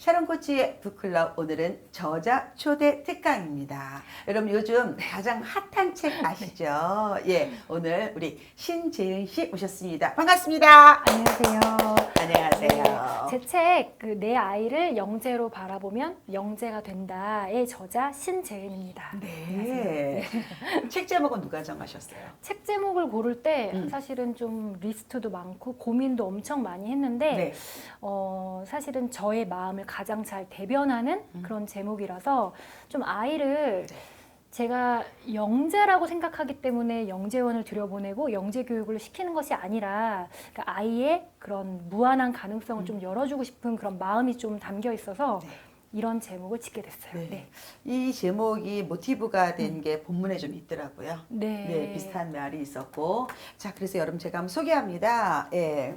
샤론 코치의 북클럽 오늘은 저자 초대 특강입니다. 여러분 요즘 가장 핫한 책 아시죠? 예, 오늘 우리 신재은 씨 모셨습니다. 반갑습니다. 안녕하세요. 안녕하세요. 제책그내 아이를 영재로 바라보면 영재가 된다의 저자 신재은입니다. 네. 책 제목은 누가 정하셨어요? 책 제목을 고를 때 음. 사실은 좀 리스트도 많고 고민도 엄청 많이 했는데 네. 어, 사실은 저의 마음을 가장 잘 대변하는 음. 그런 제목이라서 좀 아이를 네. 제가 영재라고 생각하기 때문에 영재원을 들여보내고 영재 교육을 시키는 것이 아니라 그러니까 아이의 그런 무한한 가능성을 좀 열어주고 싶은 그런 마음이 좀 담겨 있어서 음. 네. 이런 제목을 짓게 됐어요. 네. 네. 이 제목이 모티브가 된 게 본문에 좀 있더라고요. 네. 네, 비슷한 말이 있었고. 자, 그래서 여러분 제가 한번 소개합니다. 예.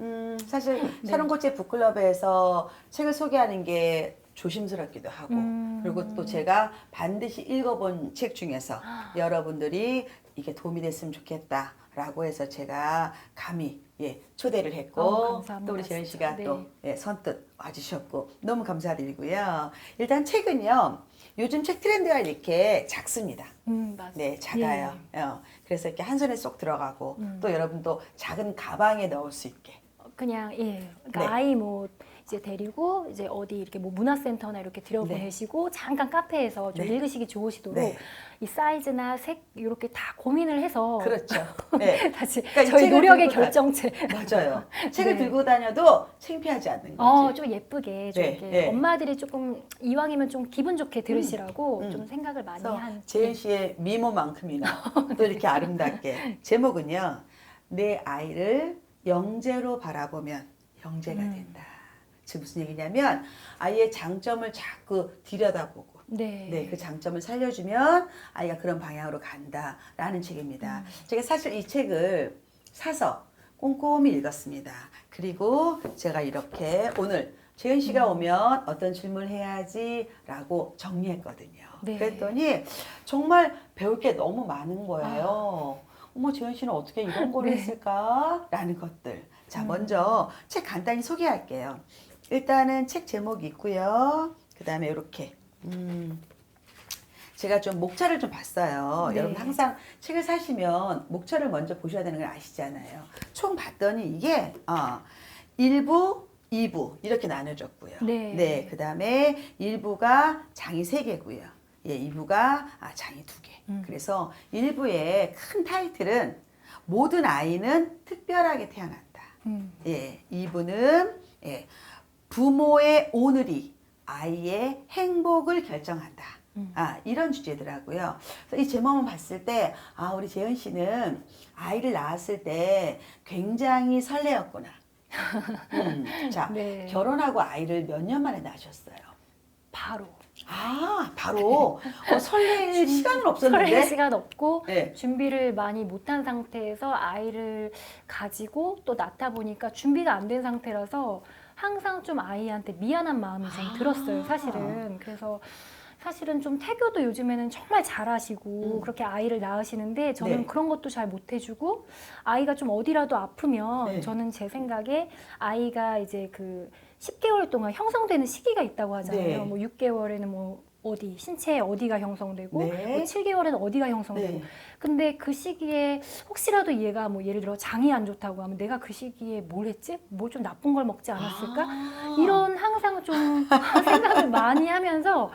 음, 사실 네. 샤론코치 북클럽에서 책을 소개하는 게 조심스럽기도 하고 음. 그리고 또 제가 반드시 읽어본 책 중에서 아. 여러분들이 이게 도움이 됐으면 좋겠다라고 해서 제가 감히 예, 초대를 했고 어, 또 우리 진짜. 씨가 네. 또 예, 선뜻 와주셨고 너무 감사드리고요. 일단 책은요. 요즘 책 트렌드가 이렇게 작습니다. 음. 네, 작아요. 어, 그래서 이렇게 한 손에 쏙 들어가고 음. 또 여러분도 작은 가방에 넣을 수 있게. 그냥 예, 그러니까 네. 아이 뭐 이제 데리고 이제 어디 이렇게 뭐 문화센터나 이렇게 들여보내시고 잠깐 카페에서 좀 네. 읽으시기 좋으시도록 네. 이 사이즈나 색 이렇게 다 고민을 해서 그렇죠. 네. 다시 그러니까 이 저희 책을 노력의 들고 다- 결정체. 맞아요. 책을 네. 들고 다녀도 창피하지 않는 거지. 어, 좀 예쁘게 좀 네, 이렇게 네. 엄마들이 조금 이왕이면 좀 기분 좋게 들으시라고 음. 좀 생각을 많이 그래서 한. 재은 씨의 미모만큼이나 또 이렇게 아름답게 제목은요. 내 아이를 영재로 바라보면 영재가 음. 된다. 즉 무슨 얘기냐면 아이의 장점을 자꾸 들여다보고 네. 네, 그 장점을 살려주면 아이가 그런 방향으로 간다라는 책입니다. 음. 제가 사실 이 책을 사서 꼼꼼히 읽었습니다. 그리고 제가 이렇게 오늘 재은 씨가 음. 오면 어떤 질문을 해야지라고 정리했거든요. 네. 그랬더니 정말 배울 게 너무 많은 거예요. 어머, 재은 씨는 어떻게 이런 걸 네. 했을까라는 것들. 자, 음. 먼저 책 간단히 소개할게요. 일단은 책 제목이 있고요. 그 다음에 이렇게 음, 제가 좀 목차를 좀 봤어요. 네. 여러분 항상 책을 사시면 목차를 먼저 보셔야 되는 걸 아시잖아요. 총 봤더니 이게 어, 1부, 2부 이렇게 나눠졌고요. 네. 그 다음에 1부가 장이 3개고요. 예, 2부가 아, 장이 2개. 음. 그래서 1부의 큰 타이틀은 모든 아이는 특별하게 태어난다. 음. 예, 2부는 예, 부모의 오늘이 아이의 행복을 결정한다. 음. 아, 이런 주제더라고요. 그래서 이 제목만 봤을 때, 아, 우리 재은 씨는 아이를 낳았을 때 굉장히 설레었구나. 음, 자, 네. 결혼하고 아이를 몇 년 만에 낳으셨어요? 바로 아, 바로 어, 설렐 시간은 없었는데. 설렐 시간 없고 네. 준비를 많이 못한 상태에서 아이를 가지고 또 낳다 보니까 준비가 안 된 상태라서 항상 좀 아이한테 미안한 마음이 좀 아. 들었어요, 사실은. 그래서 사실은 좀 태교도 요즘에는 정말 잘하시고 음. 그렇게 아이를 낳으시는데 저는 네. 그런 것도 잘 못해주고 아이가 좀 어디라도 아프면 네. 저는 제 생각에 아이가 이제 그 10개월 동안 형성되는 시기가 있다고 하잖아요. 네. 뭐 6개월에는 뭐 어디 신체 어디가 형성되고 네. 뭐 7개월에는 어디가 형성되고 네. 근데 그 시기에 혹시라도 얘가 뭐 예를 들어 장이 안 좋다고 하면 내가 그 시기에 뭘 했지? 뭘좀 나쁜 걸 먹지 않았을까? 아. 이런 항상 좀 생각을 많이 하면서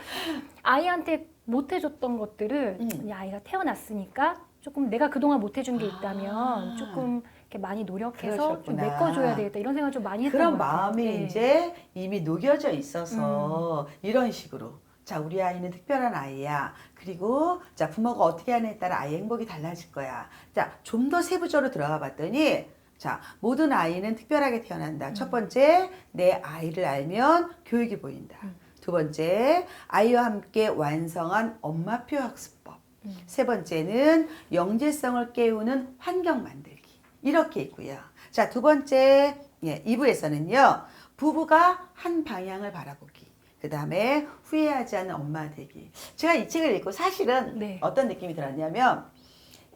아이한테 못 해줬던 것들을 음. 이 아이가 태어났으니까 조금 내가 그동안 못 해준 게 아. 있다면 조금 이렇게 많이 노력해서 좀. 메꿔줘야 되겠다 이런 생각을 좀 많이 했던 그런. 마음이 네. 음. 이제 이미 녹여져 있어서 이런 식으로 자 우리 아이는 특별한 아이야 그리고 자 부모가 어떻게 하느냐에 따라 아이 행복이 달라질 거야 자 좀 더 세부적으로 들어가 봤더니 자 모든 아이는 특별하게 태어난다 첫 번째 내 아이를 알면 교육이 보인다 음. 두 번째 아이와 함께 완성한 엄마표 학습법 음. 세 번째는 영재성을 깨우는 환경 만들기. 이렇게 있고요. 자, 두 번째, 예, 2부에서는요, 부부가 한 방향을 바라보기. 그 다음에 후회하지 않는 엄마 되기. 제가 이 책을 읽고 사실은 네. 어떤 느낌이 들었냐면,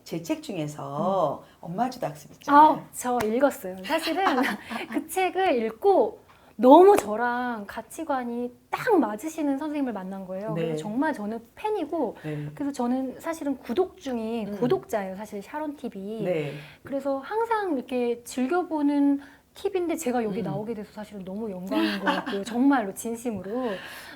제 책 중에서 엄마 주도 학습 있잖아요. 아, 저 읽었어요. 사실은 그 책을 읽고 너무 저랑 가치관이 딱 맞으시는 선생님을 만난 거예요. 네. 그래서 정말 저는 팬이고 네. 그래서 저는 사실은 구독 중인 음. 구독자예요. 사실 샤론 TV. 네. 그래서 항상 이렇게 즐겨보는 팁인데 제가 여기 음. 나오게 돼서 사실은 너무 영광인 것 같고요. 정말로 진심으로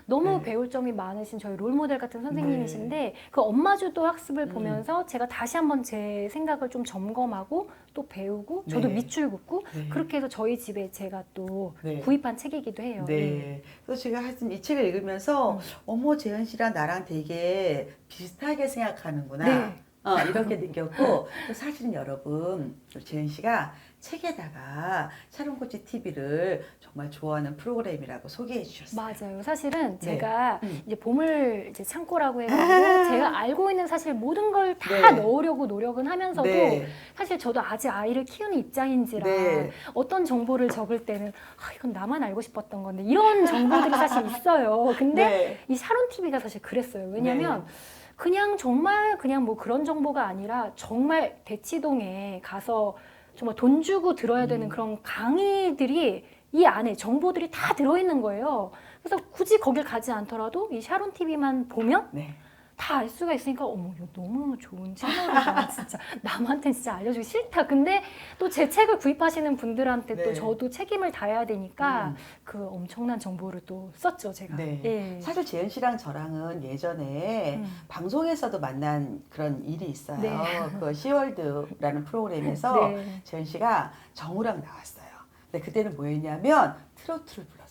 너무 네. 배울 점이 많으신 저희 롤모델 같은 선생님이신데 그 엄마주도 학습을 음. 보면서 제가 다시 한번 제 생각을 좀 점검하고 또 배우고 저도 네. 밑줄 긋고 네. 그렇게 해서 저희 집에 제가 또 네. 구입한 책이기도 해요. 예. 네. 그래서 제가 하여튼 이 책을 읽으면서 음. 어머 재현 씨랑 나랑 되게 비슷하게 생각하는구나. 네. 어, 이렇게 느꼈고 또 사실은 여러분 재현 씨가 책에다가 샤론코치 TV를 정말 좋아하는 프로그램이라고 소개해 주셨어요. 맞아요. 사실은 네. 제가 음. 이제 보물 이제 창고라고 해가지고 제가 알고 있는 사실 모든 걸 다 네. 넣으려고 노력은 하면서도 네. 사실 저도 아직 아이를 키우는 입장인지라 네. 어떤 정보를 적을 때는 아, 이건 나만 알고 싶었던 건데 이런 정보들이 사실 있어요. 근데 네. 이 샤론 TV가 사실 그랬어요. 왜냐면 그냥 정말 그냥 뭐 그런 정보가 아니라 정말 대치동에 가서 정말 돈 주고 들어야 되는 음. 그런 강의들이 이 안에 정보들이 다 들어있는 거예요. 그래서 굳이 거길 가지 않더라도 이 샤론 TV만 보면 네. 다 알 수가 있으니까 어머 이거 너무 좋은 채널이다 진짜 남한테 진짜 알려주기 싫다 근데 또 제 책을 구입하시는 분들한테 네. 또 저도 책임을 다해야 되니까 음. 그 엄청난 정보를 또 썼죠 제가 네. 예. 사실 재현 씨랑 저랑은 예전에 음. 방송에서도 만난 그런 일이 있어요. 네. 그 시월드라는 프로그램에서 네. 재현 씨가 정우랑 나왔어요. 근데 그때는 뭐였냐면 트로트를 불렀어요.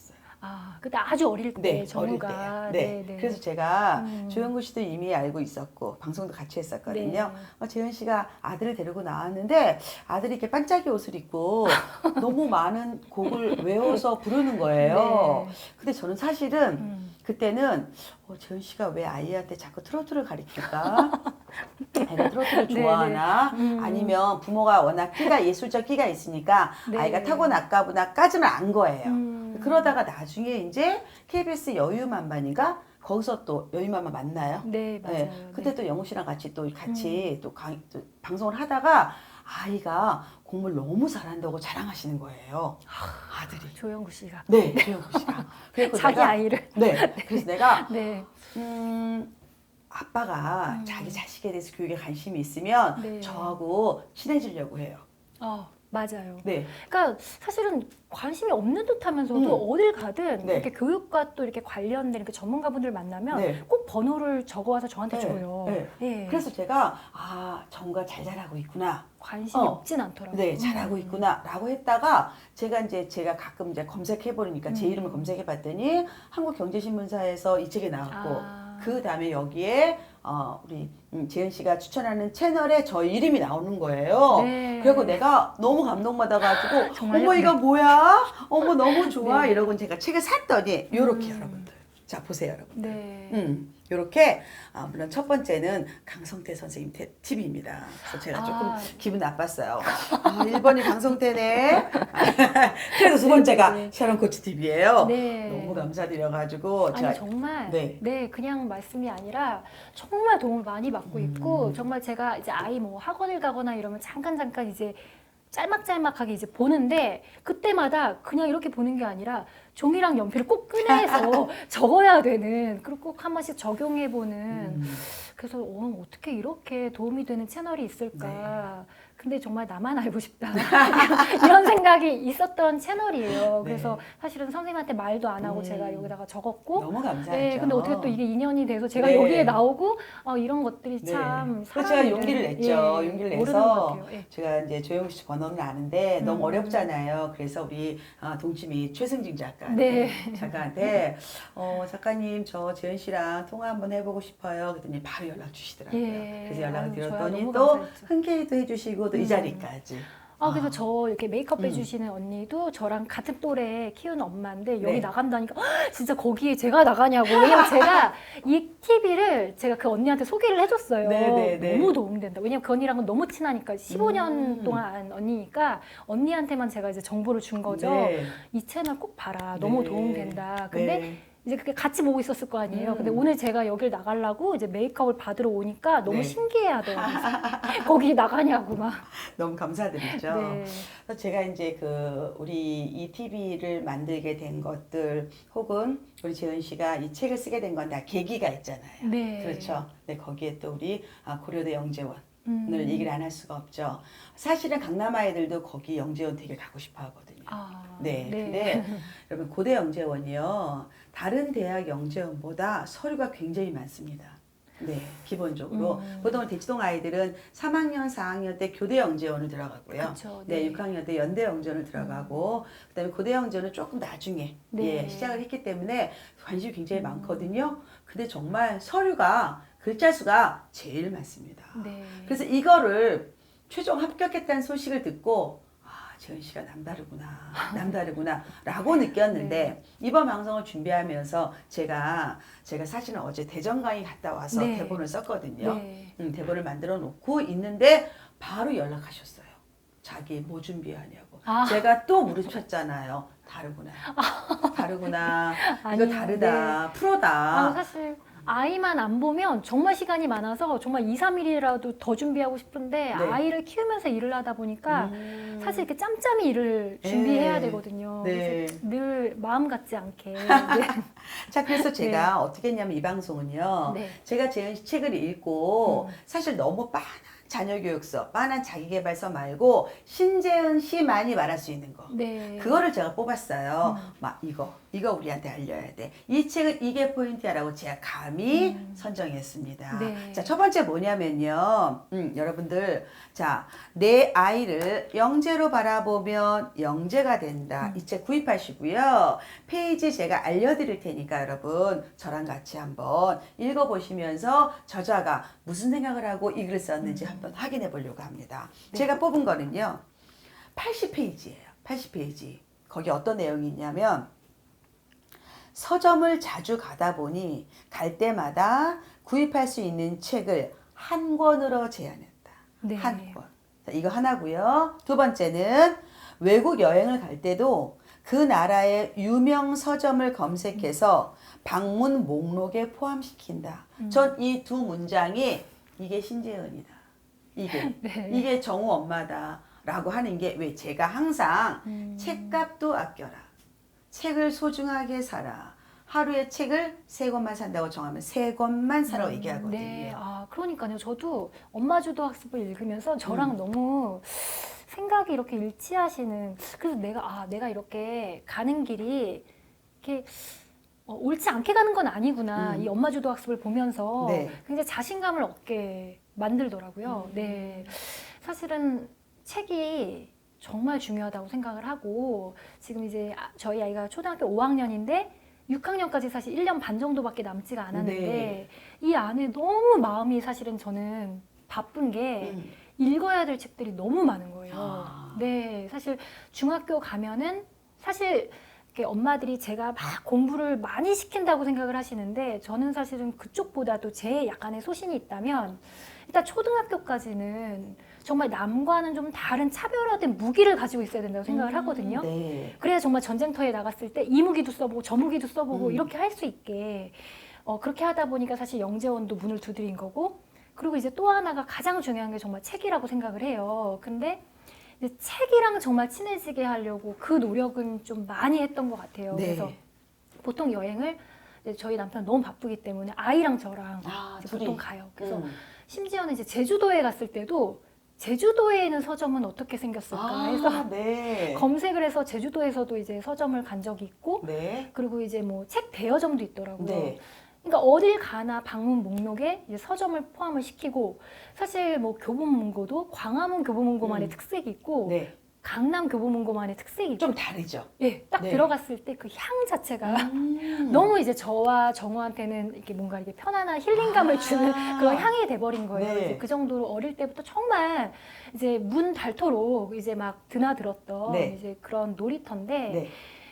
아 그때 아주 어릴 때 네, 어릴 정우가 때요. 네. 네, 네. 그래서 제가 음. 조영구 씨도 이미 알고 있었고 방송도 같이 했었거든요. 네. 어, 재현 씨가 아들을 데리고 나왔는데 아들이 이렇게 반짝이 옷을 입고 너무 많은 곡을 외워서 부르는 거예요. 근데 저는 사실은 네. 음. 그때는 어, 재현 씨가 왜 아이한테 자꾸 트로트를 가르칠까? 애가 트로트를 네, 좋아하나? 네. 음. 아니면 부모가 워낙 끼가 예술적 끼가 있으니까 네. 아이가 타고날까 보다까지는 안 거예요. 음. 그러다가 나중에 이제 KBS 여유만반인가 거기서 또 여유만반 만나요. 네 맞아요 음. 네. 그때 또 영우 씨랑 같이 또 같이 또, 강, 또 방송을 하다가 아이가 공부를 너무 잘한다고 자랑하시는 거예요. 아들이. 네. 조영구 씨가 네, 조영구 씨가. 그래서 자기 내가, 아이를 네. 그래서 내가 네 음, 아빠가 음. 자기 자식에 대해서 교육에 관심이 있으면 네. 저하고 친해지려고 해요. 어, 맞아요 네. 그러니까 사실은 관심이 없는 듯하면서도 음. 어딜 가든 네. 이렇게 교육과 또 이렇게 관련된 이렇게 전문가분들 만나면 네. 꼭 번호를 적어와서 저한테 네, 줘요. 네. 예. 그래서 제가 아, 정우가 잘 자라고 있구나. 관심이 어. 없진 않더라고요. 네, 잘하고 음. 있구나라고 했다가 제가 이제 제가 가끔 이제 검색해 보니까 제 음. 이름을 검색해 봤더니 한국경제신문사에서 이 책이 나왔고 아. 그 다음에 여기에 어, 우리 음, 재현 씨가 추천하는 채널에 저 이름이 나오는 거예요. 네. 그리고 내가 너무 감동받아가지고 정말요? 어머 이거 뭐야? 어머 너무 좋아 네. 이러고 제가 책을 샀더니 요렇게 음. 여러분들 자 보세요 여러분. 네. 음, 요렇게 아, 물론 첫 번째는 강성태 선생님 테- 팁입니다. 그래서 제가 조금 아. 기분 나빴어요. 아, 1번이 강성태네. 그래서 두 번째가 네. 샤론 코치 팁이에요. 네. 너무 감사드려가지고 아니 제가 정말 네. 네. 그냥 말씀이 아니라 정말 도움을 많이 받고 있고 음. 정말 제가 이제 아이 뭐 학원을 가거나 이러면 잠깐 잠깐 이제 짤막짤막하게 이제 보는데 그때마다 그냥 이렇게 보는 게 아니라 종이랑 연필을 꼭 꺼내서 적어야 되는 그리고 꼭 한 번씩 적용해 보는. 음, 그래서 어, 어떻게 이렇게 도움이 되는 채널이 있을까? 네. 근데 정말 나만 알고 싶다 이런 생각이 있었던 채널이에요 네. 그래서 사실은 선생님한테 말도 안 하고 음. 제가 여기다가 적었고 너무 감사하죠. 네, 근데 어떻게 또 이게 인연이 돼서 제가 네. 여기에 나오고 어, 이런 것들이 네. 참 그래서 제가 사람을, 용기를 냈죠. 예, 용기를 모르는 내서 같아요. 예. 제가 이제 조영우 씨 번호는 아는데 너무 음. 어렵잖아요. 그래서 우리 아, 동치미 최승진 작가한테 네. 작가한테 어, 작가님 저 재현 씨랑 통화 한번 해보고 싶어요. 그랬더니 바로 연락 주시더라고요. 예. 그래서 연락을 아유, 저야 드렸더니 너무 또 감사했죠. 흔쾌히도 해주시고 또이 음. 자리까지. 아, 그래서 아. 저 이렇게 메이크업 음. 해주시는 언니도 저랑 같은 또래 키우는 엄마인데 여기 네. 나간다니까 "헉, 진짜 거기에 제가 나가냐고 왜냐면 제가 이 TV를 제가 그 언니한테 소개를 해줬어요. 네, 네, 네. 너무 도움된다. 왜냐면 그 언니랑은 너무 친하니까 15년 음. 동안 안 언니니까 언니한테만 제가 이제 정보를 준 거죠. 네. 이 채널 꼭 봐라. 너무 네. 도움된다. 근데 네. 이제 그게 같이 보고 있었을 거 아니에요. 음. 근데 오늘 제가 여길 나가려고 이제 메이크업을 받으러 오니까 너무 네. 신기해 하더라고요. 거기 나가냐고 막. 너무 감사드리죠. 네. 그래서 제가 이제 그 우리 이 TV를 만들게 된 것들 혹은 우리 재은 씨가 이 책을 쓰게 된 건 다 계기가 있잖아요. 네. 그렇죠. 네, 거기에 또 우리 아, 고려대 영재원 음. 오늘 얘기를 안 할 수가 없죠. 사실은 강남 아이들도 거기 영재원 되게 가고 싶어 하거든요. 아, 네, 근데 여러분 고대 영재원이요 다른 대학 영재원보다 서류가 굉장히 많습니다. 네, 기본적으로 음. 보통 대치동 아이들은 3학년, 4학년 때 교대 영재원을 들어가고요. 그렇죠. 네, 6학년 때 연대 영재원을 들어가고 그다음에 고대 영재원은 조금 나중에 네. 예, 시작을 했기 때문에 관심이 굉장히 음. 많거든요. 근데 정말 서류가 글자 수가 제일 많습니다. 네. 그래서 이거를 최종 합격했다는 소식을 듣고 아 재은 씨가 남다르구나 남다르구나라고 느꼈는데 이번 방송을 준비하면서 제가 제가 사실은 어제 대전 강의 갔다 와서 네. 대본을 썼거든요. 네. 음, 대본을 만들어 놓고 있는데 바로 연락하셨어요. 자기 뭐 준비하냐고. 아. 제가 또 무릎쳤잖아요. 다르구나. 다르구나. 이거 아니요. 다르다. 아, 프로다. 사실 아이만 안 보면 정말 시간이 많아서 정말 2, 3일이라도 더 준비하고 싶은데 네. 아이를 키우면서 일을 하다 보니까 음. 사실 이렇게 짬짬이 일을 준비해야 네. 되거든요. 네. 그래서 늘 마음 같지 않게. 네. 자, 그래서 제가 어떻게 했냐면 이 방송은요. 네. 제가 재은 씨 책을 읽고 음. 사실 너무 빤한 자녀교육서, 빤한 자기개발서 말고 신재은 씨만이 말할 수 있는 거. 네. 그거를 제가 뽑았어요. 음. 막 이거, 이거 우리한테 알려야 돼. 이 책은 이게 포인트야라고 제가 감히 음. 선정했습니다. 네. 자, 첫 번째 뭐냐면요. 음, 여러분들, 자, 내 아이를 영재로 바라보면 영재가 된다. 음. 이책 구입하시고요. 페이지 제가 알려드릴 테니까 여러분, 저랑 같이 한번 읽어보시면서 저자가 무슨 생각을 하고 이 글을 썼는지 음. 한번 확인해 보려고 합니다. 네. 제가 뽑은 거는요. 80페이지예요. 80페이지. 거기 어떤 내용이 있냐면 서점을 자주 가다 보니 갈 때마다 구입할 수 있는 책을 한 권으로 제한했다. 네. 한 권. 자, 이거 하나고요. 두 번째는 외국 여행을 갈 때도 그 나라의 유명 서점을 검색해서 방문 목록에 포함시킨다. 음. 전이 두 문장이 이게 신재은이다. 이게 네. 이게 정우 엄마다라고 하는 게 왜 제가 항상 음. 책값도 아껴라. 책을 소중하게 사라. 하루에 책을 세 권만 산다고 정하면 세 권만 사라고 음, 얘기하거든요. 네, 아 그러니까요. 저도 엄마 주도 학습을 읽으면서 저랑 음. 너무 생각이 이렇게 일치하시는. 그래서 내가 아 내가 이렇게 가는 길이 이렇게 어, 옳지 않게 가는 건 아니구나. 음. 이 엄마 주도 학습을 보면서 네. 굉장히 자신감을 얻게 만들더라고요. 음. 네, 사실은 책이 정말 중요하다고 생각을 하고 지금 이제 아- 저희 아이가 초등학교 5학년인데 6학년까지 사실 1년 반 정도밖에 남지가 않았는데 네. 이 안에 너무 마음이 사실은 저는 바쁜 게 음. 읽어야 될 책들이 너무 많은 거예요. 아. 네, 사실 중학교 가면은 사실 엄마들이 제가 막 공부를 많이 시킨다고 생각을 하시는데 저는 사실은 그쪽보다도 제 약간의 소신이 있다면 일단 초등학교까지는 정말 남과는 좀 다른 차별화된 무기를 가지고 있어야 된다고 생각을 하거든요. 네. 그래야 정말 전쟁터에 나갔을 때 이 무기도 써보고 저 무기도 써보고 음. 이렇게 할 수 있게 어, 그렇게 하다 보니까 사실 영재원도 문을 두드린 거고 그리고 이제 또 하나가 가장 중요한 게 정말 책이라고 생각을 해요. 근데 이제 책이랑 정말 친해지게 하려고 그 노력은 좀 많이 했던 것 같아요. 네. 그래서 보통 여행을 저희 남편 너무 바쁘기 때문에 아이랑 저랑 아. 보통 가요. 그래서 음. 심지어는 이제 제주도에 갔을 때도 제주도에 있는 서점은 어떻게 생겼을까 아, 해서 네. 검색을 해서 제주도에서도 이제 서점을 간 적이 있고 네. 그리고 이제 뭐 책 대여점도 있더라고요. 네. 그러니까 어딜 가나 방문 목록에 이제 서점을 포함을 시키고 사실 뭐 교보문고도 광화문 교보문고만의 음. 특색이 있고 네. 강남 교보문고만의 특색이 좀 다르죠. 예, 딱 네. 들어갔을 때 그 향 자체가 음. 너무 이제 저와 정우한테는 이렇게 뭔가 이게 편안한 힐링감을 아. 주는 그런 향이 돼버린 거예요. 네. 이제 그 정도로 어릴 때부터 정말 이제 문 닳도록 이제 막 드나들었던 네. 이제 그런 놀이터인데 네.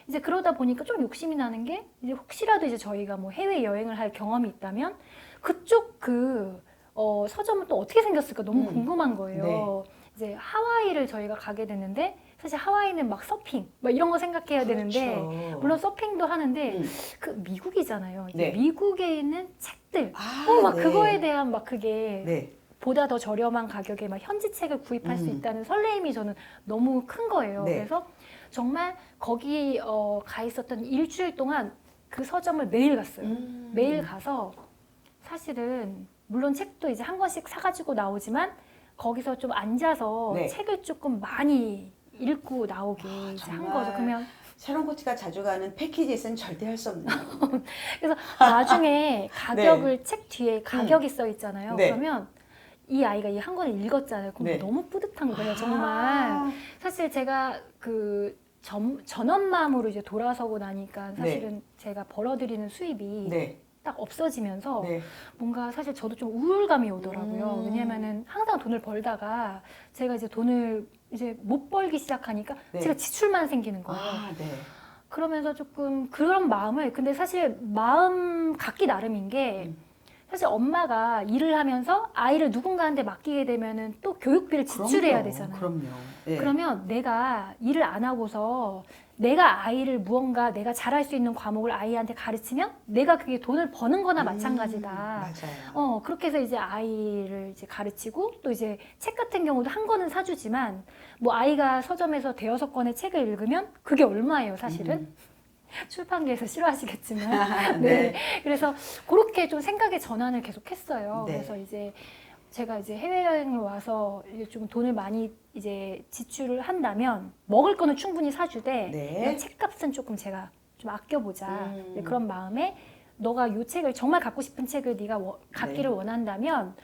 이제 그러다 보니까 좀 욕심이 나는 게 이제 혹시라도 이제 저희가 뭐 해외 여행을 할 경험이 있다면 그쪽 그 어, 서점은 또 어떻게 생겼을까 너무 음. 궁금한 거예요. 이제 하와이를 저희가 가게 됐는데 사실 하와이는 막 서핑 막 이런 거 생각해야 되는데 그렇죠. 물론 서핑도 하는데 음. 그 미국이잖아요. 네. 미국에 있는 책들 아, 어, 막 네. 그거에 대한 막 그게 네. 보다 더 저렴한 가격에 막 현지 책을 구입할 수 음. 있다는 설레임이 저는 너무 큰 거예요. 네. 그래서 정말 거기 어, 가 있었던 일주일 동안 그 서점을 매일 갔어요. 음. 매일 가서 사실은 물론 책도 이제 한 권씩 사가지고 나오지만 거기서 좀 앉아서 네. 책을 조금 많이 읽고 나오게 아, 한 정말. 거죠. 그러면 샤론 코치가 자주 가는 패키지에서는 절대 할 수 없는 일입니다. 그래서 나중에 가격을 책 뒤에 가격이 써 있잖아요. 네. 그러면 이 아이가 이 한 권을 읽었잖아요. 그럼 네. 너무 뿌듯한 거예요, 정말. 아, 사실 제가 그 전, 전업맘으로 이제 돌아서고 나니까 사실은 제가 벌어들이는 수입이 네. 딱 없어지면서 네. 뭔가 사실 저도 좀 우울감이 오더라고요. 음. 왜냐면은 항상 돈을 벌다가 제가 이제 돈을 이제 못 벌기 시작하니까 네. 제가 지출만 생기는 거예요. 아, 네. 그러면서 조금 그런 마음을 근데 사실 마음 갖기 나름인 게 음. 사실 엄마가 일을 하면서 아이를 누군가한테 맡기게 되면은 또 교육비를 지출해야 그럼요. 되잖아요. 그럼요. 네. 그러면 내가 일을 안 하고서 내가 아이를 무언가 내가 잘할 수 있는 과목을 아이한테 가르치면 내가 그게 돈을 버는 거나 음, 마찬가지다. 맞아요. 어, 그렇게 해서 이제 아이를 이제 가르치고 또 이제 책 같은 경우도 한 권은 사주지만 뭐 아이가 서점에서 대여섯 권의 책을 읽으면 그게 얼마예요, 사실은? 음. 출판계에서 싫어하시겠지만. 아, 네. 그래서 그렇게 좀 생각의 전환을 계속 했어요. 네. 그래서 이제 제가 이제 해외여행을 와서 이제 좀 돈을 많이 이제 지출을 한다면 먹을 거는 충분히 사주되 네. 책값은 조금 제가 좀 아껴보자 음. 이제 그런 마음에 너가 요 책을 정말 갖고 싶은 책을 네가 워- 갖기를 네. 원한다면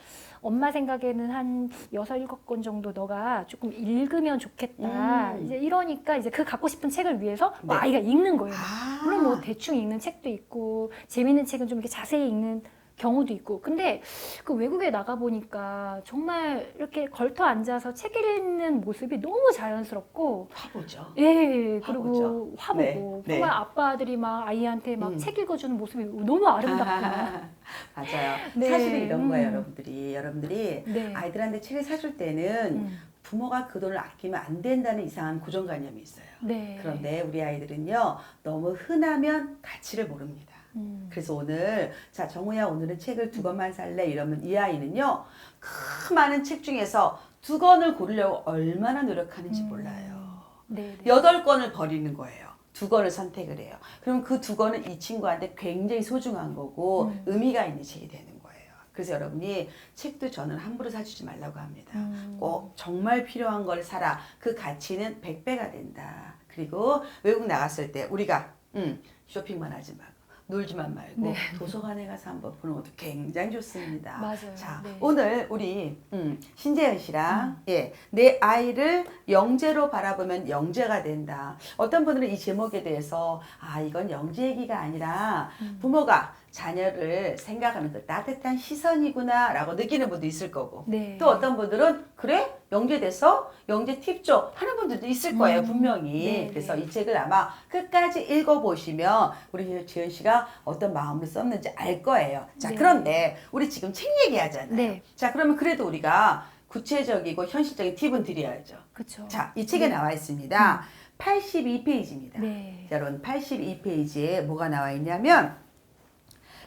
엄마 생각에는 한 여섯 일곱 권 정도 너가 조금 읽으면 좋겠다 음. 이제 이러니까 이제 그 갖고 싶은 책을 위해서 뭐 네. 아이가 읽는 거예요. 아. 물론 뭐 대충 읽는 책도 있고 재밌는 책은 좀 이렇게 자세히 읽는 경우도 있고 근데 그 외국에 나가 보니까 정말 이렇게 걸터 앉아서 책 읽는 모습이 너무 자연스럽고 화보죠. 예 화보죠. 그리고 화보고 네, 네. 정말 아빠들이 막 아이한테 막 음. 책 읽어주는 모습이 너무 아름답구나 맞아요. 네. 사실은 이런 거예요, 음. 여러분들이. 여러분들이 네 아이들한테 책을 사줄 때는 음. 부모가 그 돈을 아끼면 안 된다는 이상한 고정관념이 있어요. 네 그런데 우리 아이들은요, 너무 흔하면 가치를 모릅니다. 음. 그래서 오늘, 자, 정우야, 오늘은 책을 두 권만 살래? 이러면 이 아이는요, 그 많은 책 중에서 두 권을 고르려고 얼마나 노력하는지 음. 몰라요. 네, 네. 여덟 권을 버리는 거예요. 두 권을 선택을 해요. 그럼 그 두 권은 이 친구한테 굉장히 소중한 거고 음. 의미가 있는 책이 되는 거예요. 그래서 여러분이 책도 저는 함부로 사주지 말라고 합니다. 음. 꼭 정말 필요한 걸 사라. 그 가치는 100배가 된다. 그리고 외국 나갔을 때 우리가 음, 쇼핑만 하지 말고 놀지만 말고 네. 도서관에 가서 한번 보는 것도 굉장히 좋습니다. 맞아요. 자, 네. 오늘 우리 음, 신재현 씨랑 음. 예, 내 아이를 영재로 바라보면 영재가 된다. 어떤 분들은 이 제목에 대해서 아 이건 영재 얘기가 아니라 음. 부모가 자녀를 생각하는 그 따뜻한 시선이구나 라고 느끼는 분도 있을 거고 네. 또 어떤 분들은 그래 영재 돼서 영재 팁 줘 하는 분들도 있을 거예요 음. 분명히 네, 그래서 네. 이 책을 아마 끝까지 읽어보시면 우리 지은 씨가 어떤 마음을 썼는지 알 거예요 자 네. 그런데 우리 지금 책 얘기하잖아요 네. 자 그러면 그래도 우리가 구체적이고 현실적인 팁은 드려야죠 그렇죠. 자이 책에 네. 나와 있습니다 82페이지입니다 네. 자, 여러분 82페이지에 뭐가 나와 있냐면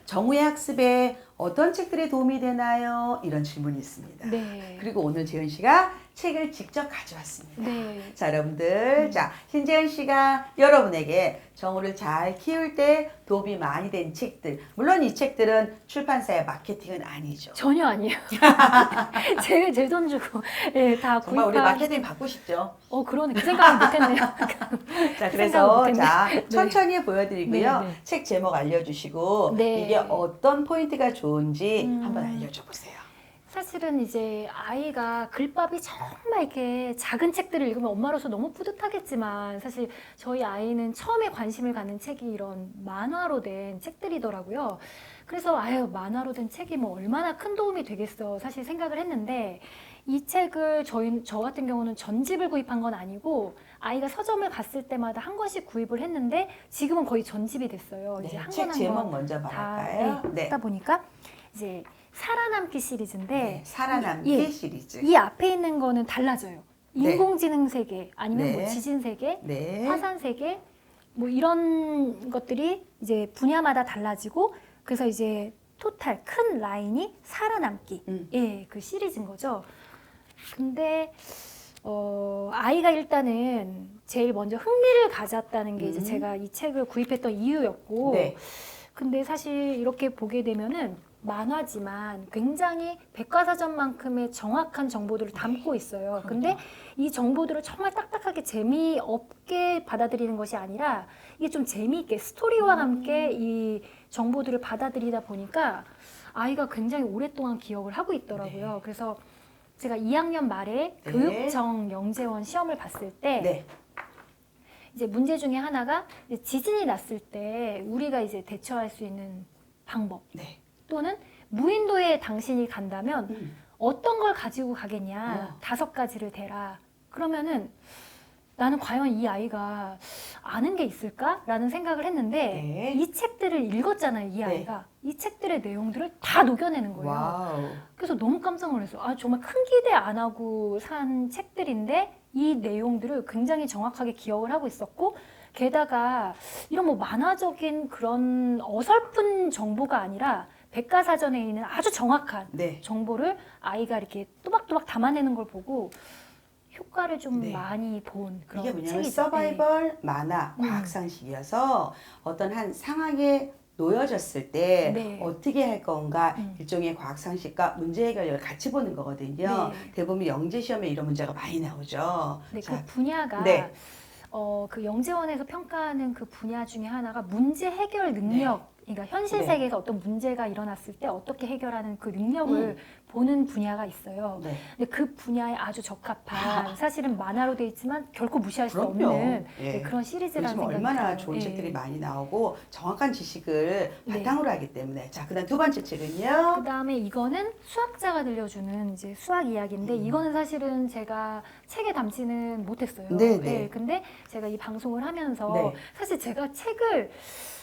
정우의 학습에 어떤 책들이 도움이 되나요? 이런 질문이 있습니다. 네. 그리고 오늘 재현 씨가 책을 직접 가져왔습니다. 네. 자, 여러분들. 자, 신재현 씨가 여러분에게 정우를 잘 키울 때 도움이 많이 된 책들. 물론 이 책들은 출판사의 마케팅은 아니죠. 전혀 아니에요. 제가 제 돈 주고 예, 다 정말 우리 구입한. 마케팅 받고 싶죠. 어 그러네. 그 생각은 못했네요. 자, 생각을 그래서 못했네. 자, 네. 천천히 보여드리고요. 네, 네. 책 제목 알려주시고 네. 이게 어떤 포인트가 좋은지 음. 한번 알려줘 보세요. 사실은 이제 아이가 글밥이 정말 이렇게 작은 책들을 읽으면 엄마로서 너무 뿌듯하겠지만 사실 저희 아이는 처음에 관심을 갖는 책이 이런 만화로 된 책들이더라고요. 그래서 아유 만화로 된 책이 뭐 얼마나 큰 도움이 되겠어 사실 생각을 했는데 이 책을 저희 저 같은 경우는 전집을 구입한 건 아니고 아이가 서점을 갔을 때마다 한 권씩 구입을 했는데 지금은 거의 전집이 됐어요. 이제 네, 한책권한 제목 권 먼저 다 말할까요? 네, 읽다 보니까 이제 살아남기 시리즈인데 네, 살아남기 예. 시리즈. 이 앞에 있는 거는 달라져요. 네. 인공지능 세계 아니면 네. 뭐 지진 세계, 네. 화산 세계 뭐 이런 것들이 이제 분야마다 달라지고 그래서 이제 토탈 큰 라인이 살아남기 음. 예, 그 시리즈인 거죠. 근데 어, 아이가 일단은 제일 먼저 흥미를 가졌다는 게 이제 음. 제가 이 책을 구입했던 이유였고 네. 근데 사실 이렇게 보게 되면은 만화지만 굉장히 백과사전만큼의 정확한 정보들을 담고 있어요. 근데 이 정보들을 정말 딱딱하게 재미없게 받아들이는 것이 아니라 이게 좀 재미있게 스토리와 함께 이 정보들을 받아들이다 보니까 아이가 굉장히 오랫동안 기억을 하고 있더라고요. 그래서 제가 2학년 말에 네. 교육청 영재원 시험을 봤을 때 네. 이제 문제 중에 하나가 지진이 났을 때 우리가 이제 대처할 수 있는 방법 네. 또는 무인도에 당신이 간다면 음. 어떤 걸 가지고 가겠냐 어. 다섯 가지를 대라 그러면은 나는 과연 이 아이가 아는 게 있을까라는 생각을 했는데 네. 이 책들을 읽었잖아요 이 네. 아이가 이 책들의 내용들을 다 녹여내는 거예요 와우. 그래서 너무 깜짝 놀랐어요. 아, 정말 큰 기대 안 하고 산 책들인데 이 내용들을 굉장히 정확하게 기억을 하고 있었고 게다가 이런 뭐 만화적인 그런 어설픈 정보가 아니라 백과사전에 있는 아주 정확한 네. 정보를 아이가 이렇게 또박또박 담아내는 걸 보고 효과를 좀 네. 많이 본 그런 이게 뭐냐면 책이죠. 서바이벌 만화 음. 과학상식이어서 어떤 한 상황에 놓여졌을 때 네. 어떻게 할 건가 음. 일종의 과학 상식과 문제 해결력을 같이 보는 거거든요. 네. 대부분 영재 시험에 이런 문제가 많이 나오죠. 네, 자, 그 분야가 네. 어, 그 영재원에서 평가하는 그 분야 중에 하나가 문제 해결 능력. 그러니까 현실 네. 세계에서 어떤 문제가 일어났을 때 어떻게 해결하는 그 능력을 음. 보는 분야가 있어요. 네. 근데 그 분야에 아주 적합한 사실은 만화로 돼 있지만 결코 무시할 수 그럼요. 없는 예. 네, 그런 시리즈라는 요즘 얼마나. 좋은 예. 책들이 많이 나오고 정확한 지식을 네. 바탕으로 하기 때문에 자 그다음 두 번째 책은요. 그다음에 이거는 수학자가 들려주는 이제 수학 이야기인데 음. 이거는 사실은 제가 책에 담지는 못했어요. 네, 네. 근데 제가 이 방송을 하면서 네. 사실 제가 책을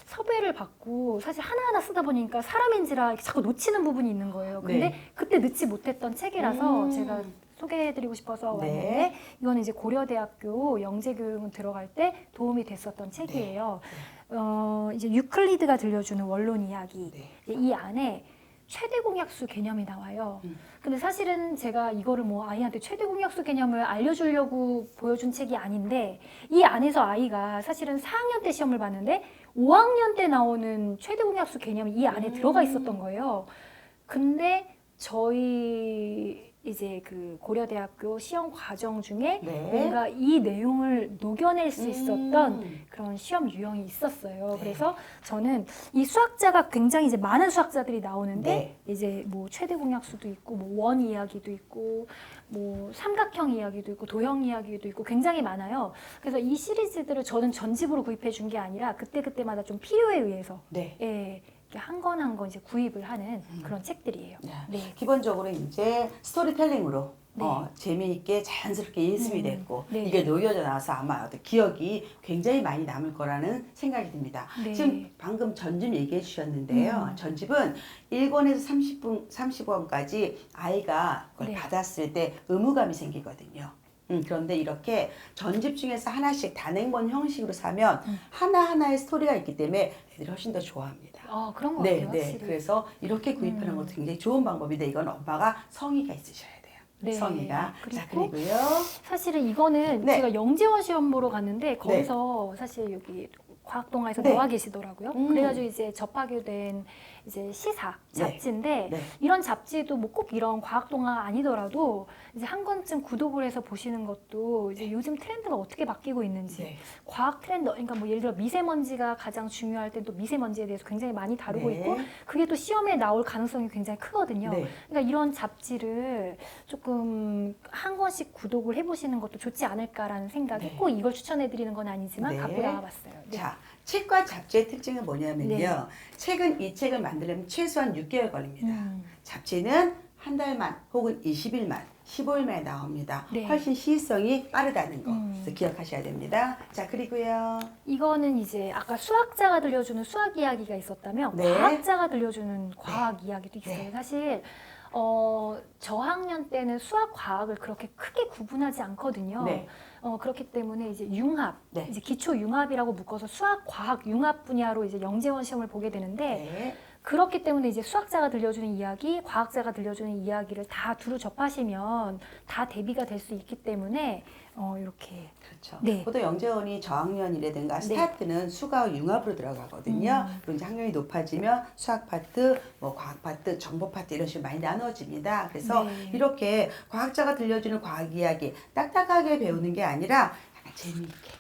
섭외를 받고 사실 하나하나 쓰다 보니까 사람인지라 자꾸 놓치는 부분이 있는 거예요. 근데 네. 그때 넣지 못했던 책이라서 음. 제가 소개해드리고 싶어서 네. 왔는데 이거는 이제 고려대학교 영재교육 들어갈 때 도움이 됐었던 책이에요. 어, 이제 유클리드가 들려주는 원론 이야기. 네. 이 안에 최대 공약수 개념이 나와요. 음. 근데 사실은 제가 이거를 뭐 아이한테 최대 공약수 개념을 알려주려고 보여준 책이 아닌데 이 안에서 아이가 사실은 4학년 때 시험을 봤는데 5학년 때 나오는 최대 공약수 개념이 이 안에 음. 들어가 있었던 거예요. 근데 저희 이제 그 고려대학교 시험 과정 중에 네. 뭔가 이 내용을 녹여낼 수 있었던 음. 그런 시험 유형이 있었어요. 네. 그래서 저는 이 수학자가 굉장히 이제 많은 수학자들이 나오는데 네. 이제 뭐 최대 공약수도 있고 뭐 원 이야기도 있고 뭐 삼각형 이야기도 있고 도형 이야기도 있고 굉장히 많아요. 그래서 이 시리즈들을 저는 전집으로 구입해 준 게 아니라 그때 그때마다 좀 필요에 의해서 네. 예, 한 권 한 권 이제 구입을 하는 음. 그런 책들이에요. 네. 네. 기본적으로 이제 스토리텔링으로 네. 어, 재미있게 자연스럽게 인습이 음, 됐고 네. 이게 녹여져 나와서 아마 어떤 기억이 굉장히 많이 남을 거라는 생각이 듭니다. 네. 지금 방금 전집 얘기해 주셨는데요. 음. 전집은 1권에서 30분, 30권까지 아이가 그걸 네. 받았을 때 의무감이 생기거든요. 음, 그런데 이렇게 전집 중에서 하나씩 단행본 형식으로 사면 음. 하나하나의 스토리가 있기 때문에 애들이 훨씬 더 좋아합니다. 아 그런 것 네, 같아요. 네. 확실히. 그래서 이렇게 구입하는 음. 것도 굉장히 좋은 방법인데 이건 엄마가 성의가 있으셔야 돼요. 네. 성의가. 자, 그리고 그리고요. 사실은 이거는 네. 제가 영재원 시험 보러 갔는데 거기서 사실 여기 과학동화에서 네. 나와 계시더라고요. 음. 그래가지고 이제 접하게 된 이제 시사 네. 잡지인데 네. 이런 잡지도 뭐 꼭 이런 과학 동화 아니더라도 이제 한 권쯤 구독을 해서 보시는 것도 이제 요즘 트렌드가 어떻게 바뀌고 있는지 네. 과학 트렌드 그러니까 뭐 예를 들어 미세먼지가 가장 중요할 땐또 미세먼지에 대해서 굉장히 많이 다루고 네. 있고 그게 또 시험에 나올 가능성이 굉장히 크거든요. 네. 그러니까 이런 잡지를 조금 한 권씩 구독을 해보시는 것도 좋지 않을까라는 생각이 네. 꼭 이걸 추천해드리는 건 아니지만 네. 갖고 나와봤어요. 네. 자, 책과 잡지의 특징은 뭐냐면요. 네. 책은 이 책을 만들려면 최소한 6개월 걸립니다. 음, 잡지는 한 달만 혹은 20일만, 15일 만에 나옵니다. 네. 훨씬 시성이 빠르다는 거. 음. 그래서 기억하셔야 됩니다. 자, 그리고요. 이거는 이제 아까 수학자가 들려주는 수학 이야기가 있었다면 네. 과학자가 들려주는 과학 이야기도 있어요. 네. 사실 어, 저학년 때는 수학, 과학을 그렇게 크게 구분하지 않거든요. 네. 어, 그렇기 때문에 이제 융합, 네. 이제 기초 융합이라고 묶어서 수학, 과학, 융합 분야로 이제 영재원 시험을 보게 되는데 네. 그렇기 때문에 이제 수학자가 들려주는 이야기, 과학자가 들려주는 이야기를 다 두루 접하시면 다 대비가 될 수 있기 때문에 어, 이렇게 그렇죠. 네. 보통 영재원이 저학년이라든가 스타트는 수가 융합으로 들어가거든요. 음. 그리고 이제 학년이 높아지면 수학 파트, 뭐 과학 파트, 정보 파트 이런 식으로 많이 나눠집니다. 그래서 네. 이렇게 과학자가 들려주는 과학 이야기 딱딱하게 배우는 게 아니라 약간 재미있게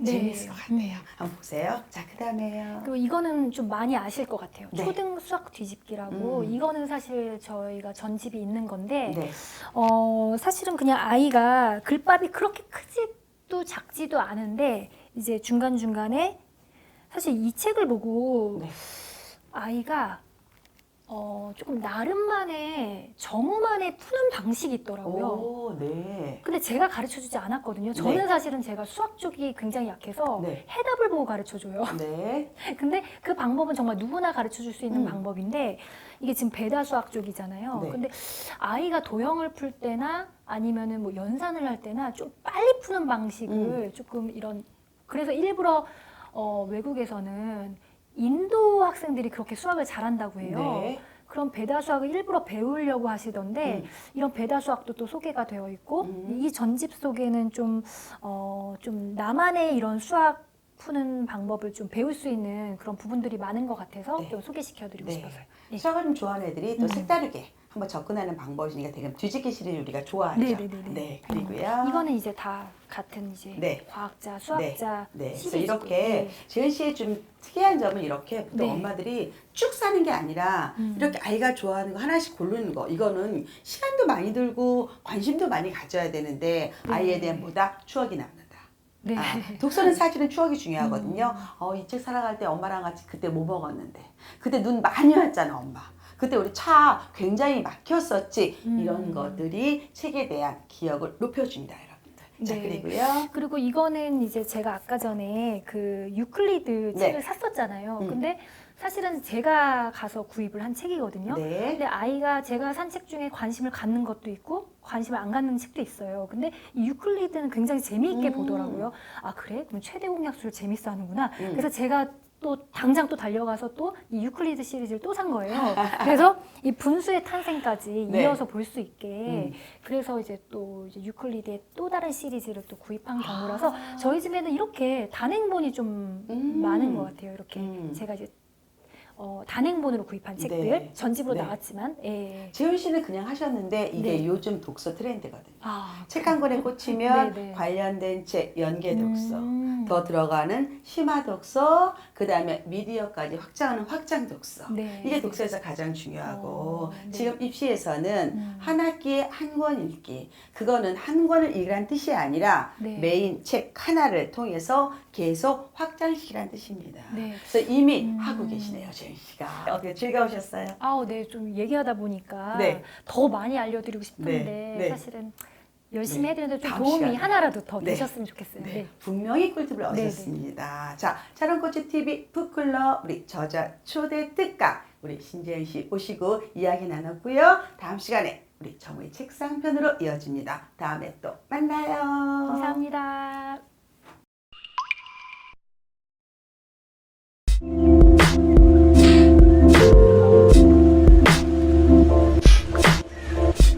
네. 재미있을 것 같아요. 한번 보세요. 자, 그 다음에요. 그리고 이거는 좀 많이 아실 것 같아요. 네. 초등 수학 뒤집기라고 음. 이거는 사실 저희가 전집이 있는 건데 네. 어, 사실은 그냥 아이가 글밥이 그렇게 크지도 작지도 않은데 이제 중간 중간에 사실 이 책을 보고 네. 아이가 어, 조금 나름만의 정우만의 푸는 방식이 있더라고요. 오, 네. 근데 제가 가르쳐 주지 않았거든요. 저는 네. 사실은 제가 수학 쪽이 굉장히 약해서 네. 해답을 보고 가르쳐 줘요. 네. 근데 그 방법은 정말 누구나 가르쳐 줄 수 있는 음. 방법인데 이게 지금 배다 수학 쪽이잖아요. 네. 근데 아이가 도형을 풀 때나 아니면은 뭐 연산을 할 때나 좀 빨리 푸는 방식을 음. 조금 이런 그래서 일부러 어, 외국에서는 인도 학생들이 그렇게 수학을 잘한다고 해요. 네. 그럼 배다 수학을 일부러 배우려고 하시던데 음. 이런 배다 수학도 또 소개가 되어 있고 음. 이 전집 속에는 좀 어, 좀 나만의 이런 수학 푸는 방법을 좀 배울 수 있는 그런 부분들이 많은 것 같아서 네. 좀 소개시켜드리고 네. 싶어서요. 네. 수학을 좀 좋아하는 애들이 또 음. 색다르게 한번 접근하는 방법이니까 되게 뒤집기 시리즈 우리가 좋아하죠. 네네네네. 네, 그리고요. 이거는 이제 다 같은 이제 네. 과학자, 수학자 네, 그래서 시리즈고. 이렇게 네. 재은 씨의 좀 특이한 점은 이렇게 보통 네. 엄마들이 쭉 사는 게 아니라 음. 이렇게 아이가 좋아하는 거 하나씩 고르는 거 이거는 시간도 많이 들고 관심도 많이 가져야 되는데 네. 아이에 대한 보다 추억이 남는다. 네. 음. 아, 독서는 사실은 추억이 중요하거든요. 어, 이 책 살아갈 때 엄마랑 같이 그때 뭐 먹었는데 그때 눈 많이 왔잖아 엄마. 그때 우리 차 굉장히 막혔었지. 음. 이런 것들이 책에 대한 기억을 높여줍니다, 여러분들. 자 네. 그리고요. 그리고 이거는 이제 제가 아까 전에 그 유클리드 네. 책을 샀었잖아요. 음. 근데 사실은 제가 가서 구입을 한 책이거든요. 네. 근데 아이가 제가 산 책 중에 관심을 갖는 것도 있고 관심을 안 갖는 책도 있어요. 근데 이 유클리드는 굉장히 재미있게 음. 보더라고요. 아 그래? 그럼 최대 공약수를 재밌어 하는구나. 음. 그래서 제가 또 당장 또 달려가서 또 이 유클리드 시리즈를 또 산 거예요. 그래서 이 분수의 탄생까지 네. 이어서 볼 수 있게 음. 그래서 이제 또 이제 유클리드의 또 다른 시리즈를 또 구입한 경우라서 아. 저희 집에는 이렇게 단행본이 좀 음. 많은 것 같아요. 이렇게 음. 제가 이제 어, 단행본으로 구입한 책들 네. 전집으로 네. 나왔지만 예. 재훈 씨는 그냥 하셨는데 이게 네. 요즘 독서 트렌드거든요. 아, 책 한 권에 꽂히면 네, 네. 관련된 책, 연계 독서, 음. 더 들어가는 심화 독서, 그 다음에 미디어까지 확장하는 확장 독서. 네. 이게 독서에서 가장 중요하고 어, 네. 지금 입시에서는 음. 한 학기에 한 권 읽기 그거는 한 권을 읽으란 뜻이 아니라 네. 메인 책 하나를 통해서 계속 확장시키란 뜻입니다. 네. 그래서 이미 음. 하고 계시네요, 재윤 씨가. 어떻게 즐거우셨어요? 아우, 네, 좀 얘기하다 보니까 네. 더 많이 알려드리고 싶은데 네, 네. 사실은 열심히 네. 해야 되는데 좀 다음 도움이 시간에. 하나라도 더 네. 되셨으면 좋겠어요. 네, 네. 분명히 꿀팁을 네, 얻으셨습니다. 자, 차롱코치 TV 북클럽 우리 저자 초대 특강 우리 신재현 씨 오시고 이야기 나눴고요. 다음 시간에 우리 정우의 책상편으로 이어집니다. 다음에 또 만나요. 감사합니다. Thank you.